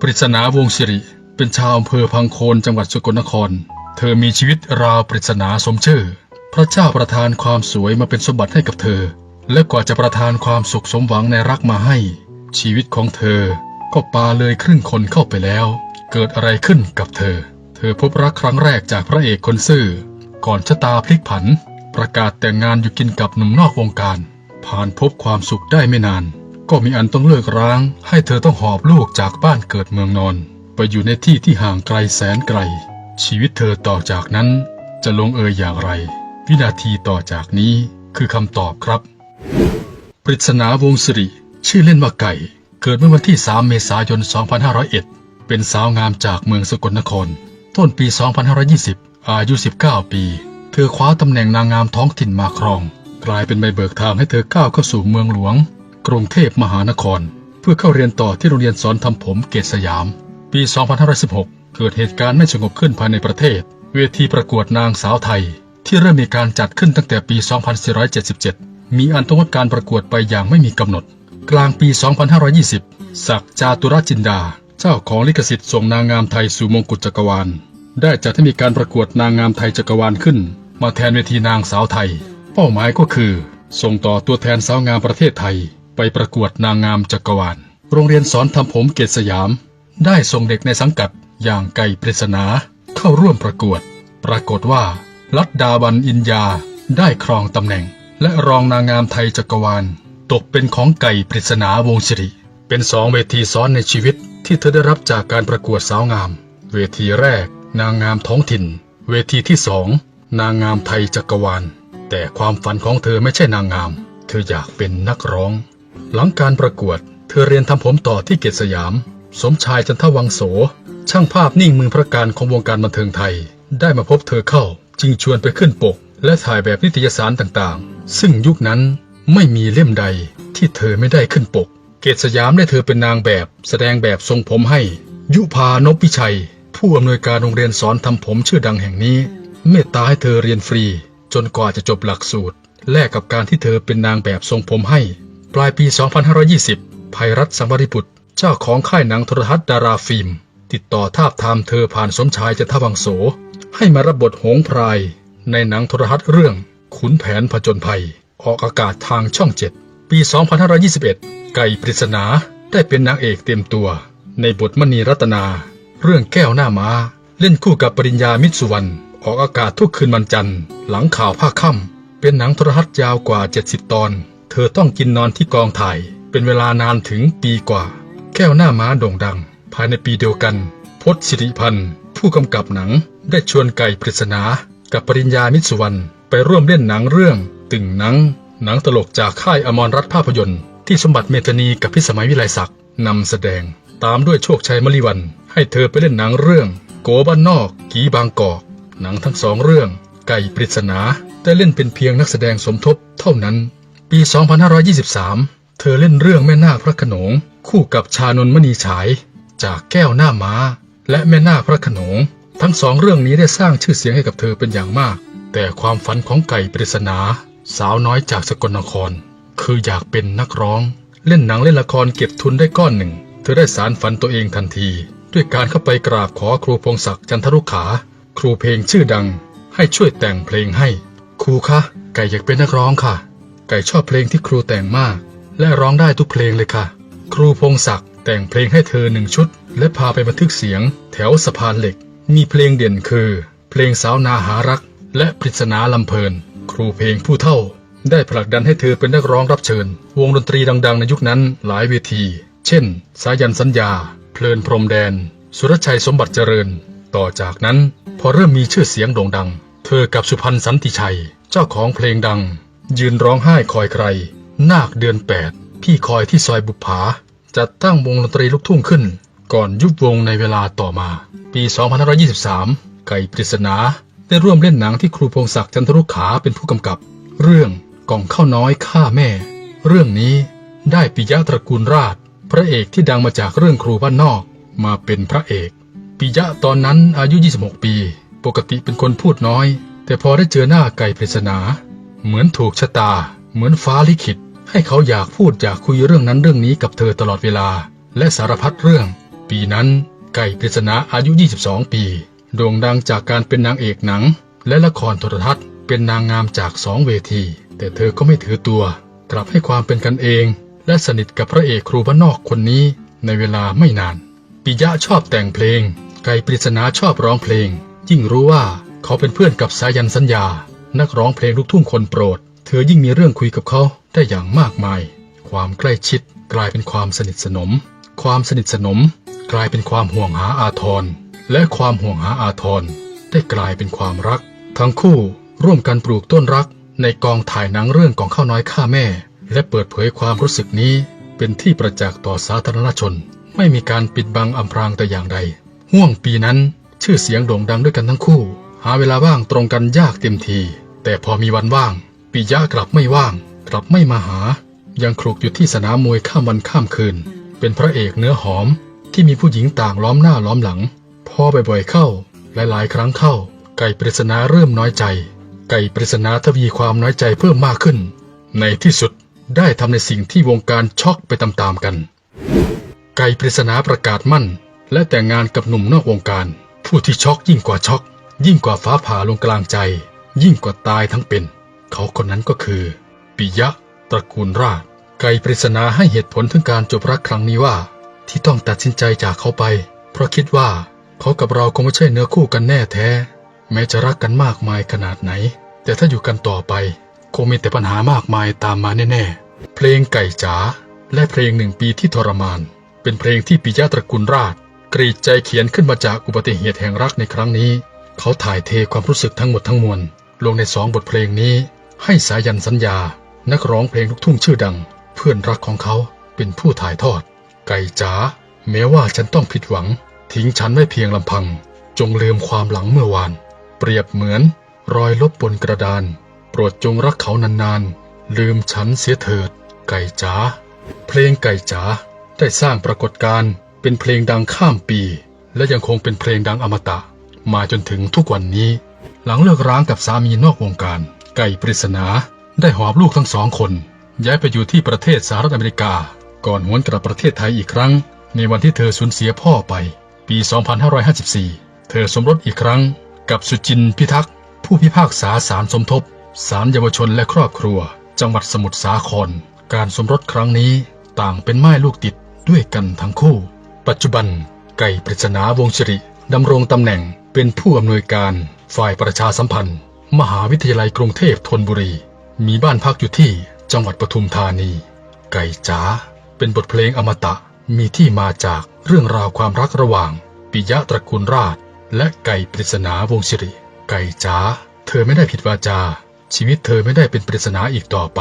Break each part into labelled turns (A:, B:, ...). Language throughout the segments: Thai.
A: ปริศนาวงศ์สิริ เป็นชาวอำเภอพังโคนจังหวัดสกลนคร เธอมีชีวิตราวปริศนาสมชื่อ พระเจ้าประทานความสวยมาเป็นสมบัติให้กับเธอ และกว่าจะประทานความสุขสมหวังในรักมาให้ ชีวิตของเธอ ก็ปาเลยครึ่งคนเข้าไปแล้ว เกิดอะไรขึ้นกับเธอ เธอพบรักครั้งแรกจากพระเอกคนซื่อ ก่อนชะตาพลิกผัน ประกาศแต่งงานอยู่กินกับหนุ่มนอกวงการ ผ่านพบความสุขได้ไม่นาน ก็มีอันต้องเลิกร้าง ให้เธอต้องหอบลูกจากบ้านเกิดเมืองนอน ไปอยู่ในที่ที่ห่างไกลแสนไกล ชีวิตเธอต่อจากนั้น จะลงเอยอย่างไร วินาทีต่อจากนี้คือคำตอบครับ ปริศนาวงศ์สิริ ชื่อเล่นว่าไก่ เกิดเมื่อวันที่ 3 เมษายน 2501 เป็นสาวงามจากเมืองสกลนคร ต้นปี 2520 อายุ 19 ปี เธอคว้าตำแหน่งนางงามท้องถิ่นมาครอง กลายเป็นใบเบิกทางให้เธอก้าวเข้าสู่เมืองหลวง กรุงเทพมหานคร เพื่อเข้าเรียนต่อที่โรงเรียนสอนทำผมเกตสยาม ปี 2516 เกิดเหตุการณ์ไม่สงบขึ้นภายในประเทศ เวทีประกวดนางสาวไทย ที่เริ่มมีการจัดขึ้นตั้งแต่ปี 2477 มีอันต้องงดการประกวดไปอย่างไม่มีกำหนด กลางปี 2520 ศักจาตุรจินดา เจ้าของลิขสิทธิ์ส่งนางงามไทยสู่มงกุฎจักรวาล ได้จัดให้มีการประกวดนางงามไทยจักรวาลขึ้น มาแทนเวทีนางสาวไทย เป้าหมายก็คือ ส่งต่อตัวแทนสาวงามประเทศไทย ไปประกวดนางงามจักรวาล โรงเรียนสอนทำผมเกตสยาม ได้ส่งเด็กในสังกัดอย่างไก่ปริศนาเข้าร่วมประกวด ปรากฏว่า ลัดดาบันอินยาได้ครองตำแหน่ง และรองนางงามไทยจักรวาล ตกเป็นของไก่ปริศนาวงศิริ เป็นสองเวทีซ้อนในชีวิตที่เธอได้รับจากการประกวดสาวงาม เวทีแรก นางงามท้องถิ่น เวทีที่สองนางงามไทยจักรวาล แต่ความฝันของเธอไม่ใช่นางงาม เธออยากเป็นนักร้อง หลังการประกวด เธอเรียนทำผมต่อที่เกตสยาม สมชายจันทวังโส ช่างภาพนิ่งมือพระการของวงการบันเทิงไทย ได้มาพบเธอเข้า จึงชวนไปขึ้นปก และถ่ายแบบนิตยสารต่างๆ ซึ่งยุคนั้นไม่มีเล่มใดที่เธอไม่ได้ขึ้นปก เกตสยามได้เธอเป็นนางแบบ แสดงแบบทรงผมให้ ยุพานพพิชัย ผู้อำนวยการโรงเรียนสอนทำผมชื่อดังแห่งนี้ เมตตาให้เธอเรียนฟรี จนกว่าจะจบหลักสูตร แลกกับการที่เธอเป็นนางแบบทรงผมให้ ปลายปี 2520 ภัยรัฐสังวริบุตร เจ้าของค่ายหนังโทรทัศน์ดาราฟิล์ม ติดต่อทาบทามเธอผ่านสมชายจันทวังโส ให้มารับบทโหงพราย ในหนังโทรทัศน์เรื่อง ขุนแผนผจญภัย ออกอากาศทางช่องเจ็ดปี 2521 ไก่ปริศนาได้เป็นนางเอกเต็มตัว ในบทมณีรัตนา เรื่องแก้วหน้าม้า เล่นคู่กับปริญญามิตรสุวรรณ ออกอากาศทุกคืนวันจันทร์ หลังข่าวภาคค่ำเป็นหนังโทรทัศน์ยาวกว่า 70 ตอน เธอต้องกินนอนที่กองถ่าย เป็นเวลานานถึงปีกว่า แก้วหน้าม้าโด่งดัง ภายในปีเดียวกันพจน์สิริพันธ์ผู้กำกับหนังได้ชวนไก่ปริศนากับปริญญามิตรสุวรรณไปร่วมเล่นหนังเรื่อง ตึงหนัง หนังตลกจากค่ายอมรรัฐภาพยนตร์ ที่สมบัติเมธานีกับพิสมัยวิไลศักดิ์นำแสดง ตามด้วยโชคชัยมลิวัน ให้เธอไปเล่นหนังเรื่อง โกบ้านนอก กีบางกอก หนังทั้งสองเรื่อง ไก่ปริศนาได้เล่นเป็นเพียงนักแสดงสมทบเท่านั้น ปี 2523 เธอเล่นเรื่องแม่นาคพระขนง คู่กับชานนท์มณีฉาย จากแก้วหน้าม้า และแม่นาคพระขนง ทั้งสองเรื่องนี้ได้สร้างชื่อเสียงให้กับเธอเป็นอย่างมาก แต่ความฝันของไก่ปริศนา สาวน้อยจากสกลนคร คืออยากเป็นนักร้อง เล่นหนังเล่นละครเก็บทุนได้ก้อนหนึ่ง เธอได้สารฝันตัวเองทันที ด้วยการเข้าไปกราบขอครูพงศักดิ์จันทรุขา ครูเพลงชื่อดังให้ช่วยแต่งเพลงให้ ครูคะ ไก่อยากเป็นนักร้องค่ะ ไก่ชอบเพลงที่ครูแต่งมาก และร้องได้ทุกเพลงเลยค่ะ ครูพงศักดิ์แต่งเพลงให้เธอหนึ่งชุด และพาไปบันทึกเสียง แถวสะพานเหล็ก มีเพลงเด่นคือ เพลงสาวนาหารัก และปริศนาลำเพลิน ครูเพลงผู้เท่า ได้ผลักดันให้เธอเป็นนักร้องรับเชิญ วงดนตรีดัง ๆ ในยุคนั้นหลายเวที เช่น สายันสัญญา เพลินพรมแดน สุรชัยสมบัติเจริญ ต่อจากนั้น พอเริ่มมีชื่อเสียงโด่งดัง เธอกับสุพรรณสันติชัย เจ้าของเพลงดัง ยืนร้องไห้คอยใคร นาคเดือนแปดพี่คอยที่ซอยบุปผาจัดตั้งวงดนตรีลูกทุ่งขึ้น ก่อนยุบวงในเวลาต่อมา ปี 2523 ไก่ปริศนาได้ร่วมเล่นหนังที่ครูพงศักดิ์จันทรุขาเป็นผู้กำกับ เรื่องกล่องข้าวน้อยฆ่าแม่ เรื่องนี้ได้ปิยะตระกูลราช พระเอกที่ดังมาจากเรื่องครูบ้านนอกมาเป็นพระเอก ปิยะตอนนั้นอายุ 26 ปี ปกติเป็นคนพูดน้อย แต่พอได้เจอหน้าไก่ปริศนา เหมือนถูกชะตา เหมือนฟ้าลิขิต ให้เขาอยากพูดอยากคุยเรื่องนั้นเรื่องนี้กับเธอตลอดเวลา และสารพัดเรื่อง ปีนั้นไก่ปริศนาอายุ 22 ปี โด่งดังจากการเป็นนางเอกหนัง และละครโทรทัศน์ เป็นนางงามจากสองเวที แต่เธอก็ไม่ถือตัว กลับให้ความเป็นกันเอง และสนิทกับพระเอกครูบ้านนอกคนนี้ในเวลาไม่นานปิยะชอบแต่งเพลง ไก่ปริศนาชอบร้องเพลง ยิ่งรู้ว่าเขาเป็นเพื่อนกับสายันสัญญา นักร้องเพลงลูกทุ่งคนโปรด เธอยิ่งมีเรื่องคุยกับเขาได้อย่างมากมาย ความใกล้ชิดกลายเป็นความสนิทสนม ความสนิทสนม กลายเป็นความห่วงหาอาทร และความห่วงหาอาทร ได้กลายเป็นความรัก ทั้งคู่ร่วมกันปลูกต้นรัก ในกองถ่ายหนังเรื่องของข้าวน้อยข้าแม่ และเปิดเผยความรู้สึกนี้ เป็นที่ประจักษ์ต่อสาธารณชน ไม่มีการปิดบังอำพรางแต่อย่างใด ห่วงปีนั้นชื่อเสียงโด่งดังด้วยกันทั้งคู่ หาเวลาว่างตรงกันยากเต็มที แต่พอมีวันว่าง ปิยะกลับไม่ว่าง กลับไม่มาหา ยังคลุกอยู่ที่สนามมวยข้ามวันข้ามคืน เป็นพระเอกเนื้อหอมที่มีผู้หญิงต่างล้อมหน้าล้อมหลัง พอบ่อยๆเข้า หลายๆ ครั้งเข้า ไก่ปริศนาเริ่มน้อยใจ ไก่ปริศนาทวีความน้อยใจเพิ่มมากขึ้น ในที่สุดได้ทำในสิ่งที่วงการช็อกไปตามๆกัน ไก่ปริศนาประกาศมั่น และแต่งงานกับหนุ่มนอกวงการ ผู้ที่ช็อกยิ่งกว่าช็อก ยิ่งกว่าฟ้าผ่าลงกลางใจ ยิ่งกว่าตายทั้งเป็น เขาคนนั้นก็คือ ปิยะ ตระกูลราช ไก่ปริศนาให้เหตุผลถึงการจบรักครั้งนี้ว่า ที่ต้องตัดสินใจจากเขาไป เพราะคิดว่าเขากับเราคงไม่ใช่เนื้อคู่กันแน่แท้ แม้จะรักกันมากมายขนาดไหน แต่ถ้าอยู่กันต่อไป คงมีแต่ปัญหามากมายตามมาแน่ๆเพลงไก่จ๋าและเพลงหนึ่งปีที่ทรมาน เป็นเพลงที่ปิยะตระกูลราช กรีดใจเขียนขึ้นมาจากอุบัติเหตุแห่งรักในครั้งนี้ เขาถ่ายเทความรู้สึกทั้งหมดทั้งมวลลงในสองบทเพลงนี้ ให้สายันสัญญา นักร้องเพลงลูกทุ่งชื่อดัง เพื่อนรักของเขาเป็นผู้ถ่ายทอด ไก่จ๋าแม้ว่าฉันต้องผิดหวัง ทิ้งฉันไว้เพียงลำพัง จงลืมความหลังเมื่อวาน เปรียบเหมือน รอยลบบนกระดาน โปรดจงรักเขานานๆ ลืมฉันเสียเถิด ไก่จ๋าเพลงไก่จ๋าได้สร้างปรากฏการณ์ เป็นเพลงดังข้ามปี และยังคงเป็นเพลงดังอมตะ มาจนถึงทุกวันนี้ หลังเลิกร้างกับสามีนอกวงการ ไก่ปริศนาได้หอบลูกทั้งสองคน ย้ายไปอยู่ที่ประเทศสหรัฐอเมริกา ก่อนหวนกลับประเทศไทยอีกครั้ง ในวันที่เธอสูญเสียพ่อไป ปี 2554 เธอสมรสอีกครั้ง กับสุจินพิทักษ์ผู้พิพากษาศาลสมทบศาลเยาวชนและครอบครัว จังหวัดสมุทรสาคร การสมรสครั้งนี้ต่างเป็นม่ลูกติดด้วยกันทั้งคู่ ปัจจุบันไก่ปริศนาวงศิริดำรงตำแหน่งเป็นผู้อำนวยการฝ่ายประชาสัมพันธ์ มหาวิทยาลัยกรุงเทพธนบุรี มีบ้านพักอยู่ที่จังหวัดปทุมธานี ไก่จ๋าเป็นบทเพลงอมตะมีที่มาจากเรื่องราวความรักระหว่าง ปิยะตระกูลราช และไก่ปริศนาวงศิริ ไก่จ๋าเธอไม่ได้ผิดวาจา ชีวิตเธอไม่ได้เป็นปริศนาอีกต่อไป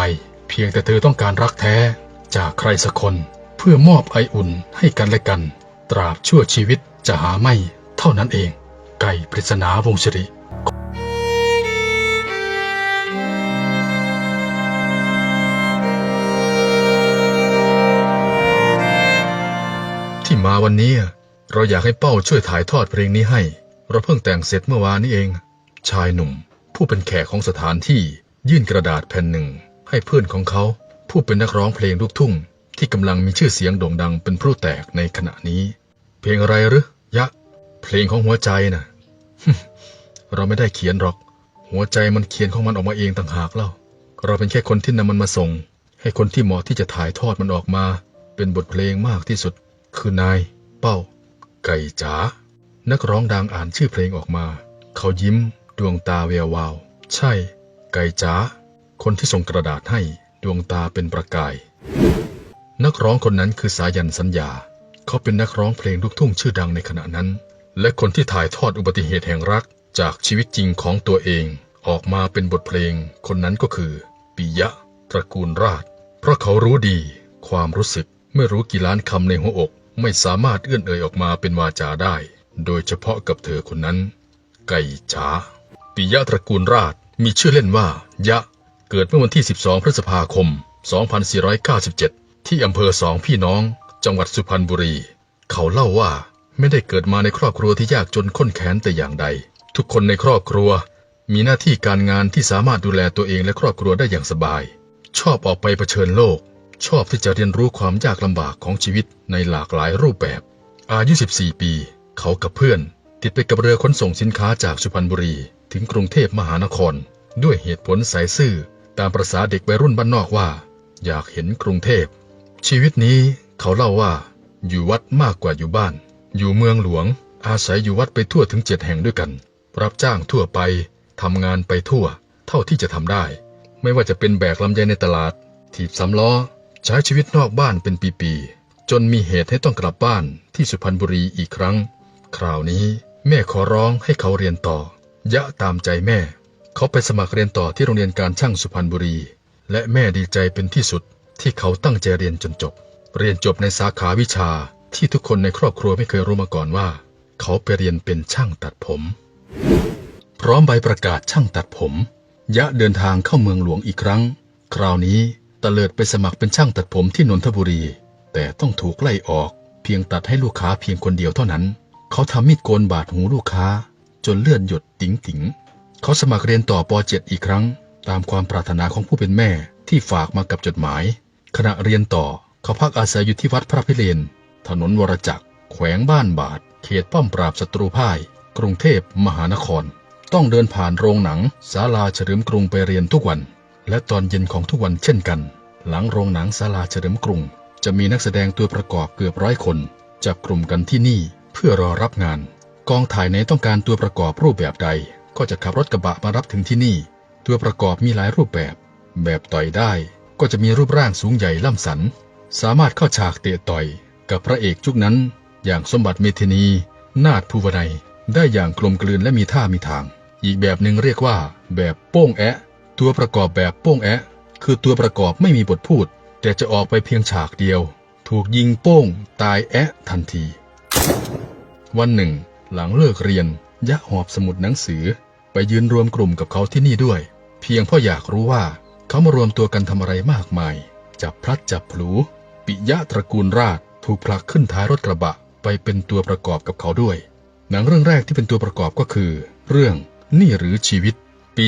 A: เพียงแต่เธอต้องการรักแท้ จากใครสักคนเพื่อมอบไออุ่นให้กันและกัน ตราบชั่วชีวิตจะหาไม่เท่านั้นเอง ไก่ปริศนาวงศิริที่มาวันนี้เราอยากให้เป้าช่วยถ่ายทอดเพลงนี้ให้ เราเพิ่งแต่งเสร็จเมื่อวานนี้เอง ชายหนุ่ม ผู้เป็นแขกของสถานที่ยื่นกระดาษแผ่นหนึ่ง ให้เพื่อนของเขา ผู้เป็นนักร้องเพลงลูกทุ่ง ที่กำลังมีชื่อเสียงโด่งดังเป็นพลุแตกในขณะนี้ เพลงอะไรหรือยะ เพลงของหัวใจน่ะเราไม่ได้เขียนหรอก หัวใจมันเขียนของมันออกมาเองต่างหากเล่า เราเป็นแค่คนที่นำมันมาส่ง ให้คนที่เหมาะที่จะถ่ายทอดมันออกมา เป็นบทเพลงมากที่สุด คือนาย เป้า ไก่จ๋านักร้องดังอ่านชื่อเพลงออกมา เขายิ้ม ดวงตาแวววาว ใช่ ไก่จ๋าคนที่ส่งกระดาษให้ดวงตาเป็นประกาย นักร้องคนนั้นคือสายันสัญญา เขาเป็นนักร้องเพลงลูกทุ่งชื่อดังในขณะนั้น และคนที่ถ่ายทอดอุบัติเหตุแห่งรักจากชีวิตจริงของตัวเองออกมาเป็นบทเพลง คนนั้นก็คือปิยะตระกูลราช เพราะเขารู้ดี ความรู้สึกเมื่อรู้กี่ล้านคำในหัวอก ไม่สามารถเอื้อนเอ่ยออกมาเป็นวาจาได้ โดยเฉพาะกับเธอคนนั้น ไก่จ๋าปิยะตระกูลราชมีชื่อเล่นว่า ยะ เกิดเมื่อวันที่ 12 พฤษภาคม 2497 ที่อำเภอสองพี่น้อง จังหวัดสุพรรณบุรี เขาเล่าว่าไม่ได้เกิดมาในครอบครัวที่ยากจนข้นแค้นแต่อย่างใด ทุกคนในครอบครัว มีหน้าที่การงานที่สามารถดูแลตัวเองและครอบครัวได้อย่างสบาย ชอบออกไปเผชิญโลก ชอบที่จะเรียนรู้ความยากลำบากของชีวิตในหลากหลายรูปแบบ อายุ 14 ปี เขากับเพื่อน ติดไปกับเรือขนส่งสินค้าจากสุพรรณบุรี ถึงกรุงเทพมหานคร ด้วยเหตุผลสายซื่อ ตามประษาเด็กวัยรุ่นบ้านนอกว่า อยากเห็นกรุงเทพ ชีวิตนี้เขาเล่าว่า อยู่วัดมากกว่าอยู่บ้าน อยู่เมืองหลวง อาศัยอยู่วัดไปทั่วถึงเจ็ดแห่งด้วยกัน รับจ้างทั่วไปทำงานไปทั่ว เท่าที่จะทำได้ ไม่ว่าจะเป็นแบกลำไยในตลาด ถีบสำล้อ ใช้ชีวิตนอกบ้านเป็นปีๆจนมีเหตุให้ต้องกลับบ้านที่สุพรรณบุรีอีกครั้ง คราวนี้แม่ขอร้องให้เขาเรียนต่อ ยะตามใจแม่ เขาไปสมัครเรียนต่อที่โรงเรียนการช่างสุพรรณบุรี และแม่ดีใจเป็นที่สุด ที่เขาตั้งใจเรียนจนจบ เรียนจบในสาขาวิชาที่ทุกคนในครอบครัวไม่เคยรู้มาก่อนว่า เขาไปเรียนเป็นช่างตัดผม พร้อมใบประกาศช่างตัดผม ยะเดินทางเข้าเมืองหลวงอีกครั้ง คราวนี้ตะเลิดไปสมัครเป็นช่างตัดผมที่นนทบุรี แต่ต้องถูกไล่ออก เพียงตัดให้ลูกค้าเพียงคนเดียวเท่านั้น เขาทำมีดโกนบาดหูลูกค้า จนเลือดหยดติ๋งติ๋งเขาสมัครเรียนต่อป .7 อีกครั้ง ตามความปรารถนาของผู้เป็นแม่ที่ฝากมากับจดหมาย ขณะเรียนต่อเขาพักอาศัยอยู่ที่วัดพระพิเรนถนนวรจักร แขวงบ้านบาทเขตป้อมปราบศัตรูพ่าย กรุงเทพมหานคร ต้องเดินผ่านโรงหนังศาลาเฉลิมกรุงไปเรียนทุกวัน และตอนเย็นของทุกวันเช่นกัน หลังโรงหนังศาลาเฉลิมกรุง จะมีนักแสดงตัวประกอบเกือบร้อยคนจับกลุ่มกันที่นี่เพื่อรอรับงาน กองถ่ายไหนต้องการตัวประกอบรูปแบบใด ก็จะขับรถกระบะมารับถึงที่นี่ ตัวประกอบมีหลายรูปแบบ แบบต่อยได้ ก็จะมีรูปร่างสูงใหญ่ล่ำสัน สามารถเข้าฉากเตะต่อย กับพระเอกจุกนั้น อย่างสมบัติเมธินี นาฏภูวนัย ได้อย่างกลมกลืนและมีท่ามีทาง อีกแบบหนึ่งเรียกว่า แบบโป้งแอะ ตัวประกอบแบบโป้งแอะคือตัวประกอบไม่มีบทพูด แต่จะออกไปเพียงฉากเดียว ถูกยิงโป้ง ตายแอะทันที วันหนึ่ง หลังเลิกเรียน ยะหอบสมุดหนังสือ ไปยืนรวมกลุ่มกับเขาที่นี่ด้วย เพียงเพราะอยากรู้ว่า เขามารวมตัวกันทำอะไรมากมาย จับพลัดจับผลู ปิยะตระกูลราชถูกผลักขึ้นท้ายรถกระบะไปเป็นตัวประกอบกับเขาด้วย หนังเรื่องแรกที่เป็นตัวประกอบก็คือ เรื่องนี่หรือชีวิต ปี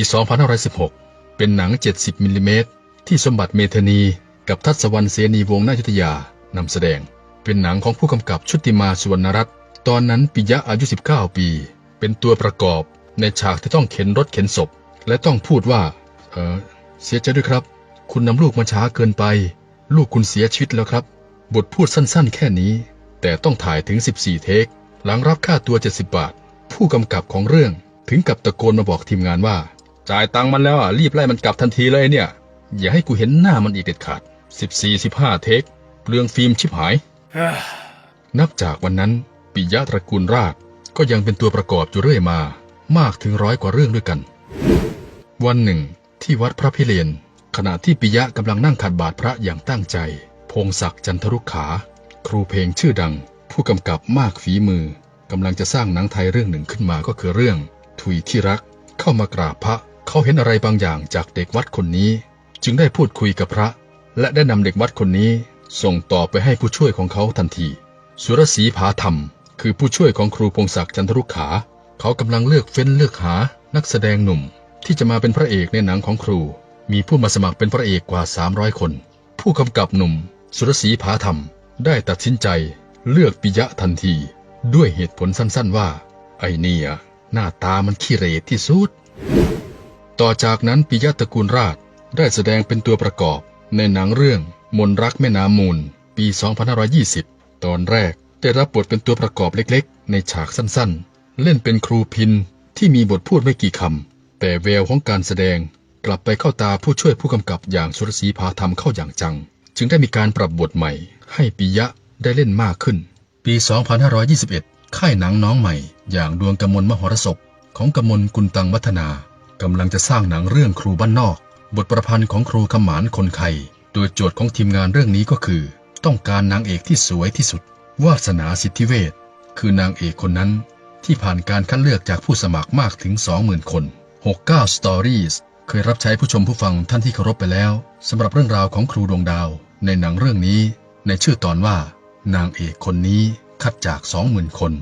A: 2516 เป็นหนัง 70มิลลิเมตรที่สมบัติเมธานี กับทัศวรรณเสนีวงศ์นายุทธยานำแสดง เป็นหนังของผู้กำกับชุติมาสุวรรณรัตน์ตอนนั้นปิยะอายุ 19 ปี เป็นตัวประกอบในฉากที่ต้องเข็นรถเข็นศพ และต้องพูดว่า เออ เสียใจด้วยครับ คุณนำลูกมาช้าเกินไป ลูกคุณเสียชีวิตแล้วครับ บทพูดสั้นๆ แค่นี้ แต่ต้องถ่ายถึง 14 เทค หลังรับค่าตัว 70 บาท ผู้กำกับของเรื่องถึงกับตะโกนมาบอกทีมงานว่า จ่ายตังค์มันแล้วอะรีบไล่มันกลับทันทีเลยเนี่ย อย่าให้กูเห็นหน้ามันอีกเด็ดขาด 14-15 เทคเปลืองฟิล์มชิบหาย นับจากวันนั้นปิยะตระกูลราชก็ยังเป็นตัวประกอบอยู่เรื่อยมา มากถึงร้อยกว่าเรื่องด้วยกัน วันหนึ่ง ที่วัดพระพิเรนขณะที่ปิยะกำลังนั่งขัดบาตรพระอย่างตั้งใจ พงศักดิ์จันทรุกขา ครูเพลงชื่อดัง ผู้กำกับมากฝีมือกำลังจะสร้างหนังไทยเรื่องหนึ่งขึ้นมาก็คือเรื่องถุยที่รัก เข้ามากราบพระ เขาเห็นอะไรบางอย่างจากเด็กวัดคนนี้ จึงได้พูดคุยกับพระ และได้นำเด็กวัดคนนี้ ส่งต่อไปให้ผู้ช่วยของเขาทันที สุรศรีผาธรรม คือผู้ช่วยของครูพงศักดิ์จันทรุกขา เขากำลังเลือกเฟ้นเลือกหานักแสดงหนุ่ม ที่จะมาเป็นพระเอกในหนังของครู มีผู้มาสมัครเป็นพระเอกกว่า 300 คน ผู้กำกับหนุ่ม สุรศรีผาธรรม ได้ตัดสินใจเลือกปิยะทันที ด้วยเหตุผลสั้นๆว่า ไอเนี่ยหน้าตามันขี้เหร่ที่สุด ต่อจากนั้นปิยะตระกูลราชได้แสดงเป็นตัวประกอบในหนังเรื่องมนรักแม่น้ำมูล ปี 2520 ตอนแรกได้รับบทเป็นตัวประกอบเล็กๆ ในฉากสั้นๆ เล่นเป็นครูพินที่มีบทพูดไม่กี่คำ แต่แววของการแสดงกลับไปเข้าตาผู้ช่วยผู้กำกับอย่างสุรศรีพาธรรมเข้าอย่างจัง จึงได้มีการปรับบทใหม่ ให้ปิยะได้เล่นมากขึ้น ปี 2521 ค่ายหนังน้องใหม่ อย่างดวงกำมลมหรสพของกำมลกุลตังวัฒนากำลังจะสร้างหนังเรื่องครูบ้านนอก บทประพันธ์ของครูขมานคนไข่โดยโจทย์ของทีมงานเรื่องนี้ก็คือ ต้องการนางเอกที่สวยที่สุด วาสนาสิทธิเวชคือนางเอกคนนั้นที่ผ่านการคัดเลือกจากผู้สมัครมากถึง 20,000 คน 69 Stories เคยรับใช้ผู้ชมผู้ฟังท่านที่เคารพไปแล้วสำหรับเรื่องราวของครูดวงดาว ในหนังเรื่องนี้ ในชื่อตอนว่า นางเอกคนนี้คัดจาก 20,000 คน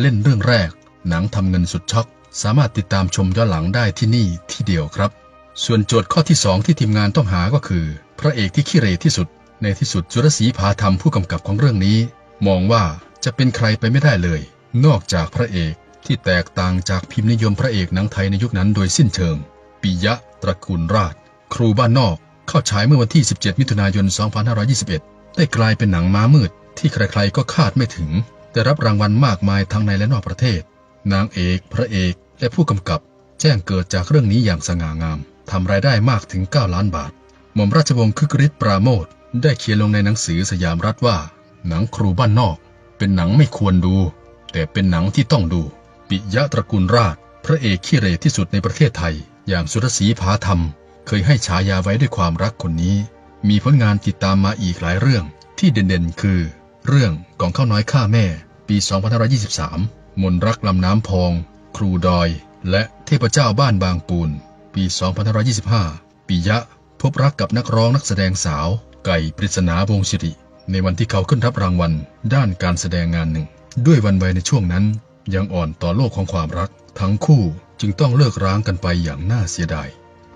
A: เล่นเรื่องแรก หนังทำเงินสุดช็อก สามารถติดตามชมย้อนหลังได้ที่นี่ที่เดียวครับ ส่วนโจทย์ข้อที่ 2 ที่ทีมงานต้องหาก็คือ พระเอกที่ขี้เรที่สุด ในที่สุดสุรศรีพาธรรมผู้กำกับของเรื่องนี้ มองว่าจะเป็นใครไปไม่ได้เลย นอกจากพระเอก ที่แตกต่างจากพิมพ์นิยมพระเอกหนังไทยในยุคนั้นโดยสิ้นเชิง ปิยะ ตระกูลราช ครูบ้านนอก เข้าฉายเมื่อวันที่ 17 มิถุนายน 2521 ได้กลายเป็นหนังม้ามืด ที่ใครๆก็คาดไม่ถึง ได้รับรางวัลมากมายทั้งในและนอกประเทศ นางเอก พระเอก และผู้กำกับ แจ้งเกิดจากเรื่องนี้อย่างสง่างามทำรายได้มากถึง 9 ล้านบาท หม่อมราชวงศ์คึกฤทธิ์ปราโมทได้เขียนลงในหนังสือสยามรัฐว่า หนังครูบ้านนอก เป็นหนังไม่ควรดู แต่เป็นหนังที่ต้องดู ปิยะตระกูลราช พระเอกขี้เรที่สุดในประเทศไทย อย่างสุรศรีผาธรรม เคยให้ฉายาไว้ด้วยความรักคนนี้ มีผลงานติดตามมาอีกหลายเรื่อง ที่เด่นๆ คือ เรื่องกองข้าวน้อยฆ่าแม่ ปี2523 มนรักลำน้ำพอง ครูดอย และเทพเจ้าบ้านบางปูน ปี2525 ปิยะพบรักกับนักร้องนักแสดงสาว ไก่ปริศนาวงศิริ ในวันที่เขาขึ้นรับรางวัล ด้านการแสดงงานหนึ่ง ด้วยวันวัยในช่วงนั้น ยังอ่อนต่อโลกของความรัก ทั้งคู่จึงต้องเลิกร้างกันไปอย่างน่าเสียดาย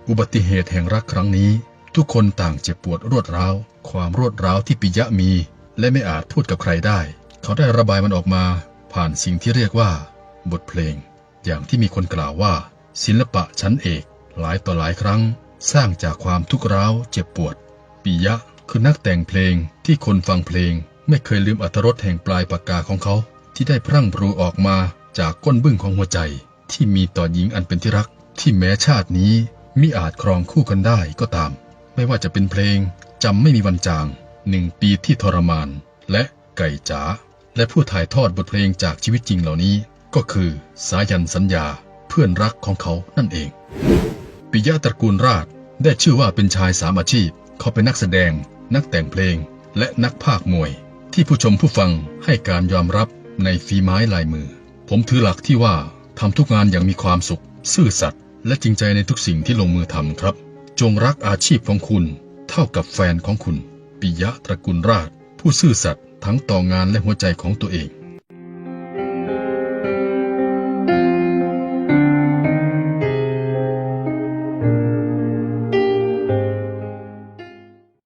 A: อุบัติเหตุแห่งรักครั้งนี้ ทุกคนต่างเจ็บปวดรวดร้าว ความรวดร้าวที่ปิยะมี และไม่อาจพูดกับใครได้ เขาได้ระบายมันออกมา ผ่านสิ่งที่เรียกว่า บทเพลง อย่างที่มีคนกล่าวว่า ศิลปะชั้นเอก หลายต่อหลายครั้ง สร้างจากความทุกข์ร้าวเจ็บปวด ปิยะคือนักแต่งเพลงที่คนฟังเพลง ไม่เคยลืมอรรรสแห่งปลายปากกาของเขา ที่ได้พรั่งพรูออกมาจากก้นบึ้งของหัวใจ ที่มีต่อหญิงอันเป็นที่รัก ที่แม้ชาตินี้มิอาจครองคู่กันได้ก็ตาม ไม่ว่าจะเป็นเพลงจำไม่มีวันจางหนึ่งปีที่ทรมาน และไก่จ๋าและผู้ถ่ายทอดบทเพลงจากชีวิตจริงเหล่านี้ ก็คือสายันสัญญาเพื่อนรักของเขานั่นเอง ปิยะตระกูลราชได้ชื่อว่าเป็นชายสามอาชีพ เขาเป็นนักแสดง นักแต่งเพลง และนักพากย์มวย ที่ผู้ชมผู้ฟังให้การยอมรับ ในฝีไม้ลายมือ ผมถือหลักที่ว่าทำทุกงานอย่างมีความสุข ซื่อสัตย์และจริงใจในทุกสิ่งที่ลงมือทำครับ จงรักอาชีพของคุณ เท่ากับแฟนของคุณปิยะตระกุลราช ผู้ซื่อสัตย์ทั้งต่องานและหัวใจของตัวเอง